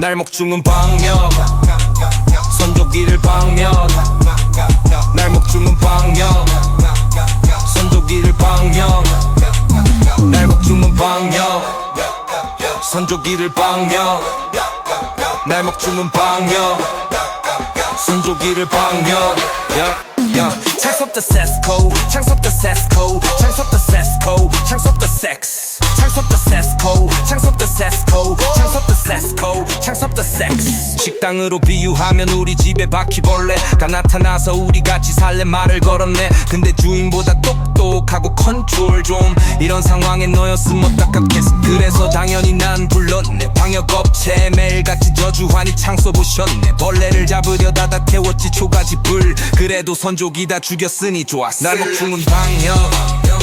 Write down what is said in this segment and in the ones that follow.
날 목중은 방역. 선조기를 방역. 날 목중은 방역. 선조기를 방역. 날 목중은 방역. 선조기를 방역. 날 목중은 방역. 선조기를 yeah. 창섭 the 세스코. 창섭 the 세스코. 창섭 the 세스코 섹스 식당으로 비유하면 우리 집에 바퀴벌레가 나타나서 우리 같이 살래 말을 걸었네. 근데 주인보다 똑똑하고 컨트롤 좀. 이런 상황에 너였으면 어떡하겠어. 그래서 당연히 난 불렀네. 방역업체 매일같이 저주하니 창 쏘보셨네. 벌레를 잡으려다 다 태웠지 초가지 불 그래도 선조기 다 죽였으니 좋았어. 날 목중은 방역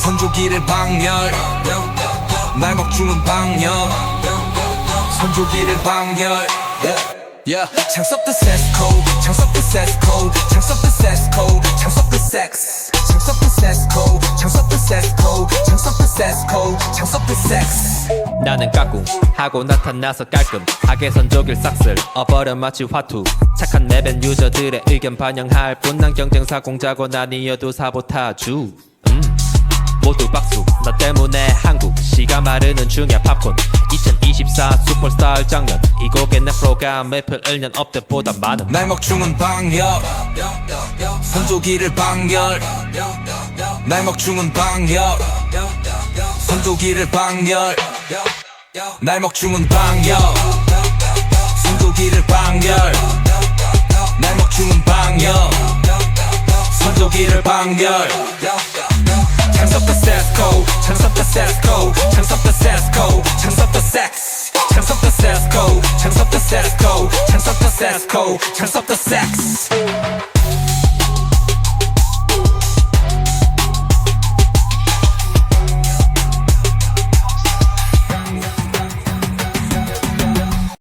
선조기를 방멸 날 목중은 방역 선조기를 방멸 Yeah. 창섭 the 세스코 창섭 the 세스코 창섭 the 세스코 창섭 the 섹스 창섭 the 세스코 창섭 the 세스코 창섭 the 세스코 창섭 the 섹스 나는 까꿍 하고 나타나서 깔끔. 하게 선조길 싹쓸 어버려 마치 화투. 착한 맵엔 유저들의 의견 반영할 뿐난 경쟁사 공자고 나뉘어도 사보타주. 음. 모두 박수. 너 때문에 한국 시가 마르는 중야 팝콘. 2024 슈퍼스타 장면. 이 곡에 내 프로가 매플 1년 업데보다 많은 날 먹중은 방역. 선조기를 방열. 날 먹중은 방역. 선조기를 방열. 날 먹중은 방역. 선조기를 방열. 날 먹중은 방역. 선조기를 방열 창섭 the 세스코 창섭 the 세스코 창섭 the 세스코 창섭 the 섹스 창섭 the 세스코 창섭 the 세스코 창섭 the 세스코 창섭 the 섹스